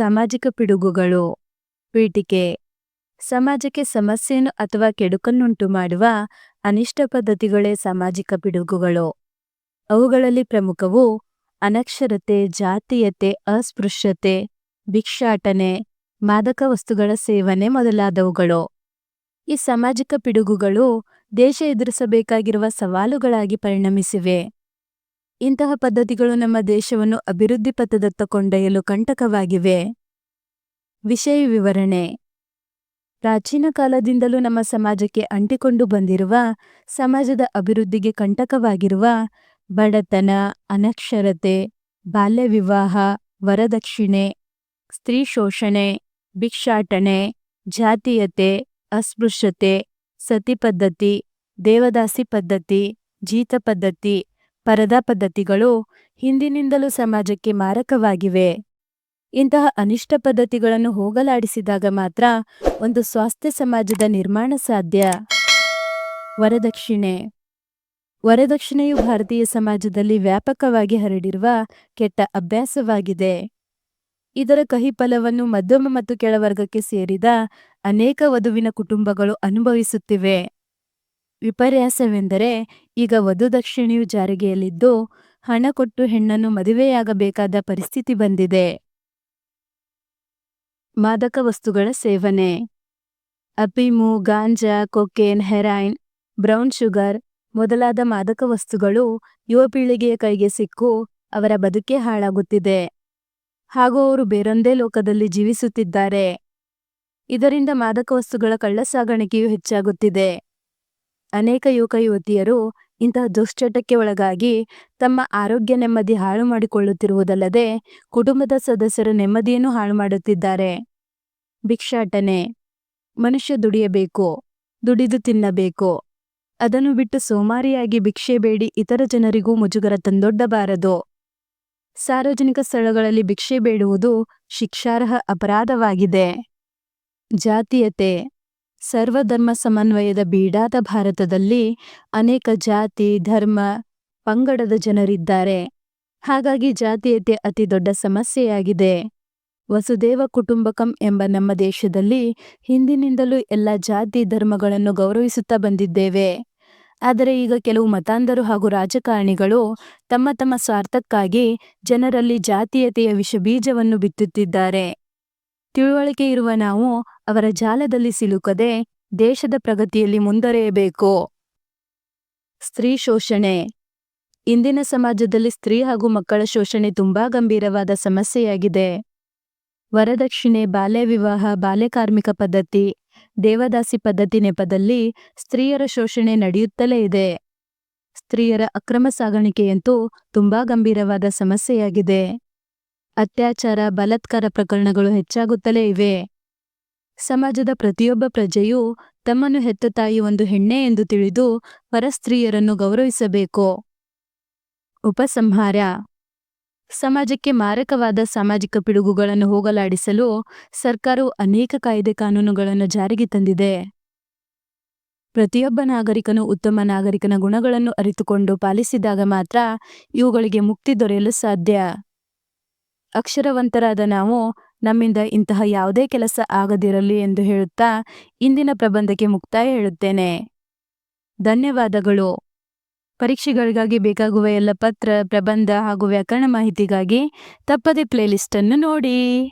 ಸಾಮಾಜಿಕ ಪಿಡುಗುಗಳು. ಪೀಠಿಕೆ. ಸಮಾಜಕ್ಕೆ ಸಮಸ್ಯೆಯನ್ನು ಅಥವಾ ಕೆಡುಕನ್ನುಂಟು ಮಾಡುವ ಅನಿಷ್ಟ ಪದ್ಧತಿಗಳೇ ಸಾಮಾಜಿಕ ಪಿಡುಗುಗಳು. ಅವುಗಳಲ್ಲಿ ಪ್ರಮುಖವು ಅನಕ್ಷರತೆ, ಜಾತೀಯತೆ, ಅಸ್ಪೃಶ್ಯತೆ, ಭಿಕ್ಷಾಟನೆ, ಮಾದಕ ವಸ್ತುಗಳ ಸೇವನೆ ಮೊದಲಾದವುಗಳು. ಈ ಸಾಮಾಜಿಕ ಪಿಡುಗುಗಳು ದೇಶ ಎದುರಿಸಬೇಕಾಗಿರುವ ಸವಾಲುಗಳಾಗಿ ಪರಿಣಮಿಸಿವೆ. ಇಂತಹ ಪದ್ಧತಿಗಳು ನಮ್ಮ ದೇಶವನ್ನು ಅಭಿವೃದ್ಧಿ ಪಥದತ್ತ ಕೊಂಡೊಯ್ಯಲು ಕಂಟಕವಾಗಿವೆ. ವಿಷಯ ವಿವರಣೆ. ಪ್ರಾಚೀನ ಕಾಲದಿಂದಲೂ ನಮ್ಮ ಸಮಾಜಕ್ಕೆ ಅಂಟಿಕೊಂಡು ಬಂದಿರುವ, ಸಮಾಜದ ಅಭಿವೃದ್ಧಿಗೆ ಕಂಟಕವಾಗಿರುವ ಬಡತನ, ಅನಕ್ಷರತೆ, ಬಾಲ್ಯ ವಿವಾಹ, ವರದಕ್ಷಿಣೆ, ಸ್ತ್ರೀ ಶೋಷಣೆ, ಭಿಕ್ಷಾಟನೆ, ಜಾತೀಯತೆ, ಅಸ್ಪೃಶ್ಯತೆ, ಸತಿ ಪದ್ಧತಿ, ದೇವದಾಸಿ ಪದ್ಧತಿ, ಜೀತ ಪದ್ಧತಿ ಪರದಾ ಪದ್ಧತಿಗಳು ಹಿಂದಿನಿಂದಲೂ ಸಮಾಜಕ್ಕೆ ಮಾರಕವಾಗಿವೆ. ಇಂತಹ ಅನಿಷ್ಟ ಪದ್ಧತಿಗಳನ್ನು ಹೋಗಲಾಡಿಸಿದಾಗ ಮಾತ್ರ ಒಂದು ಸ್ವಾಸ್ಥ್ಯ ಸಮಾಜದ ನಿರ್ಮಾಣ ಸಾಧ್ಯ. ವರದಕ್ಷಿಣೆ. ವರದಕ್ಷಿಣೆಯು ಭಾರತೀಯ ಸಮಾಜದಲ್ಲಿ ವ್ಯಾಪಕವಾಗಿ ಹರಡಿರುವ ಕೆಟ್ಟ ಅಭ್ಯಾಸವಾಗಿದೆ. ಇದರ ಕಹಿಫಲವನ್ನು ಮಧ್ಯಮ ಮತ್ತು ಕೆಳವರ್ಗಕ್ಕೆ ಸೇರಿದ ಅನೇಕ ವಧುವಿನ ಕುಟುಂಬಗಳು ಅನುಭವಿಸುತ್ತಿವೆ. ವಿಪರ್ಯಾಸವೆಂದರೆ ಈಗ ವಧು ದಕ್ಷಿಣೆಯು ಜಾರಿಗೆಯಲ್ಲಿದ್ದು ಹಣ ಕೊಟ್ಟು ಹೆಣ್ಣನ್ನು ಮದುವೆಯಾಗಬೇಕಾದ ಪರಿಸ್ಥಿತಿ ಬಂದಿದೆ. ಮಾದಕ ವಸ್ತುಗಳ ಸೇವನೆ. ಅಪಿಮು ಗಾಂಜಾ, ಕೊಕೇನ್, ಹೆರಾಯಿನ್, ಬ್ರೌನ್ ಶುಗರ್ ಮೊದಲಾದ ಮಾದಕ ವಸ್ತುಗಳು ಯುವ ಪೀಳಿಗೆಯ ಕೈಗೆ ಸಿಕ್ಕು ಅವರ ಬದುಕೇ ಹಾಳಾಗುತ್ತಿದೆ. ಹಾಗೂ ಅವರು ಬೇರೊಂದೇ ಲೋಕದಲ್ಲಿ ಜೀವಿಸುತ್ತಿದ್ದಾರೆ. ಇದರಿಂದ ಮಾದಕ ವಸ್ತುಗಳ ಕಳ್ಳಸಾಗಾಣಿಕೆಯು ಹೆಚ್ಚಾಗುತ್ತಿದೆ. ಅನೇಕ ಯುವಕ ಯುವತಿಯರು ಇಂತಹ ದುಶ್ಚಟಕ್ಕೆ ಒಳಗಾಗಿ ತಮ್ಮ ಆರೋಗ್ಯ ನೆಮ್ಮದಿ ಹಾಳು ಮಾಡಿಕೊಳ್ಳುತ್ತಿರುವುದಲ್ಲದೆ ಕುಟುಂಬದ ಸದಸ್ಯರ ನೆಮ್ಮದಿಯನ್ನು ಹಾಳು ಮಾಡುತ್ತಿದ್ದಾರೆ. ಭಿಕ್ಷಾಟನೆ. ಮನುಷ್ಯ ದುಡಿಯಬೇಕು, ದುಡಿದು ತಿನ್ನಬೇಕು. ಅದನ್ನು ಬಿಟ್ಟು ಸೋಮಾರಿಯಾಗಿ ಭಿಕ್ಷೆ ಬೇಡಿ ಇತರ ಜನರಿಗೂ ಮುಜುಗರ ತಂದೊಡ್ಡಬಾರದು. ಸಾರ್ವಜನಿಕ ಸ್ಥಳಗಳಲ್ಲಿ ಭಿಕ್ಷೆ ಬೇಡುವುದು ಶಿಕ್ಷಾರ್ಹ ಅಪರಾಧವಾಗಿದೆ. ಜಾತೀಯತೆ. ಸರ್ವಧರ್ಮ ಸಮನ್ವಯದ ಬೀಡಾದ ಭಾರತದಲ್ಲಿ ಅನೇಕ ಜಾತಿ, ಧರ್ಮ, ಪಂಗಡದ ಜನರಿದ್ದಾರೆ. ಹಾಗಾಗಿ ಜಾತೀಯತೆ ಅತಿ ದೊಡ್ಡ ಸಮಸ್ಯೆಯಾಗಿದೆ. ವಸುದೇವ ಕುಟುಂಬಕಂ ಎಂಬ ನಮ್ಮ ದೇಶದಲ್ಲಿ ಹಿಂದಿನಿಂದಲೂ ಎಲ್ಲ ಜಾತಿ ಧರ್ಮಗಳನ್ನು ಗೌರವಿಸುತ್ತಾ ಬಂದಿದ್ದೇವೆ. ಆದರೆ ಈಗ ಕೆಲವು ಮತಾಂಧರು ಹಾಗೂ ರಾಜಕಾರಣಿಗಳು ತಮ್ಮ ತಮ್ಮ ಸ್ವಾರ್ಥಕ್ಕಾಗಿ ಜನರಲ್ಲಿ ಜಾತೀಯತೆಯ ವಿಷಬೀಜವನ್ನು ಬಿತ್ತುತ್ತಿದ್ದಾರೆ. ತಿಳುವಳಿಕೆ ಇರುವ ನಾವು ಅವರ ಜಾಲದಲ್ಲಿ ಸಿಲುಕದೆ ದೇಶದ ಪ್ರಗತಿಯಲ್ಲಿ ಮುಂದರೆಯಬೇಕು. ಸ್ತ್ರೀ ಶೋಷಣೆ. ಇಂದಿನ ಸಮಾಜದಲ್ಲಿ ಸ್ತ್ರೀ ಹಾಗೂ ಮಕ್ಕಳ ಶೋಷಣೆ ತುಂಬಾ ಗಂಭೀರವಾದ ಸಮಸ್ಯೆಯಾಗಿದೆ. ವರದಕ್ಷಿಣೆ, ಬಾಲ್ಯ ವಿವಾಹ, ಬಾಲ್ಯ ಕಾರ್ಮಿಕ ಪದ್ಧತಿ, ದೇವದಾಸಿ ಪದ್ಧತಿ ನೆಪದಲ್ಲಿ ಸ್ತ್ರೀಯರ ಶೋಷಣೆ ನಡೆಯುತ್ತಲೇ ಇದೆ. ಸ್ತ್ರೀಯರ ಅಕ್ರಮ ಸಾಗಾಣಿಕೆಯಂತೂ ತುಂಬಾ ಗಂಭೀರವಾದ ಸಮಸ್ಯೆಯಾಗಿದೆ. ಅತ್ಯಾಚಾರ, ಬಲತ್ಕಾರ ಪ್ರಕರಣಗಳು ಹೆಚ್ಚಾಗುತ್ತಲೇ ಇವೆ. ಸಮಾಜದ ಪ್ರತಿಯೊಬ್ಬ ಪ್ರಜೆಯೂ ತಮ್ಮನ್ನು ಹೆತ್ತ ತಾಯಿ ಒಂದು ಹೆಣ್ಣೆ ಎಂದು ತಿಳಿದು ಪರಸ್ತ್ರೀಯರನ್ನು ಗೌರವಿಸಬೇಕು. ಉಪಸಂಹಾರ. ಸಮಾಜಕ್ಕೆ ಮಾರಕವಾದ ಸಾಮಾಜಿಕ ಪಿಡುಗುಗಳನ್ನು ಹೋಗಲಾಡಿಸಲು ಸರ್ಕಾರವು ಅನೇಕ ಕಾಯ್ದೆ ಕಾನೂನುಗಳನ್ನು ಜಾರಿಗೆ ತಂದಿದೆ. ಪ್ರತಿಯೊಬ್ಬ ನಾಗರಿಕನು ಉತ್ತಮ ನಾಗರಿಕನ ಗುಣಗಳನ್ನು ಅರಿತುಕೊಂಡು ಪಾಲಿಸಿದಾಗ ಮಾತ್ರ ಇವುಗಳಿಗೆ ಮುಕ್ತಿ ದೊರೆಯಲು ಸಾಧ್ಯ. ಅಕ್ಷರವಂತರಾದ ನಾವು ನಮ್ಮಿಂದ ಇಂತಹ ಯಾವುದೇ ಕೆಲಸ ಆಗದಿರಲಿ ಎಂದು ಹೇಳುತ್ತಾ ಇಂದಿನ ಪ್ರಬಂಧಕ್ಕೆ ಮುಕ್ತಾಯ ಹೇಳುತ್ತೇನೆ. ಧನ್ಯವಾದಗಳು. ಪರೀಕ್ಷೆಗಳಿಗಾಗಿ ಬೇಕಾಗುವ ಎಲ್ಲ ಪತ್ರ, ಪ್ರಬಂಧ ಹಾಗೂ ವ್ಯಾಕರಣ ಮಾಹಿತಿಗಾಗಿ ತಪ್ಪದೆ ಪ್ಲೇಲಿಸ್ಟನ್ನು ನೋಡಿ.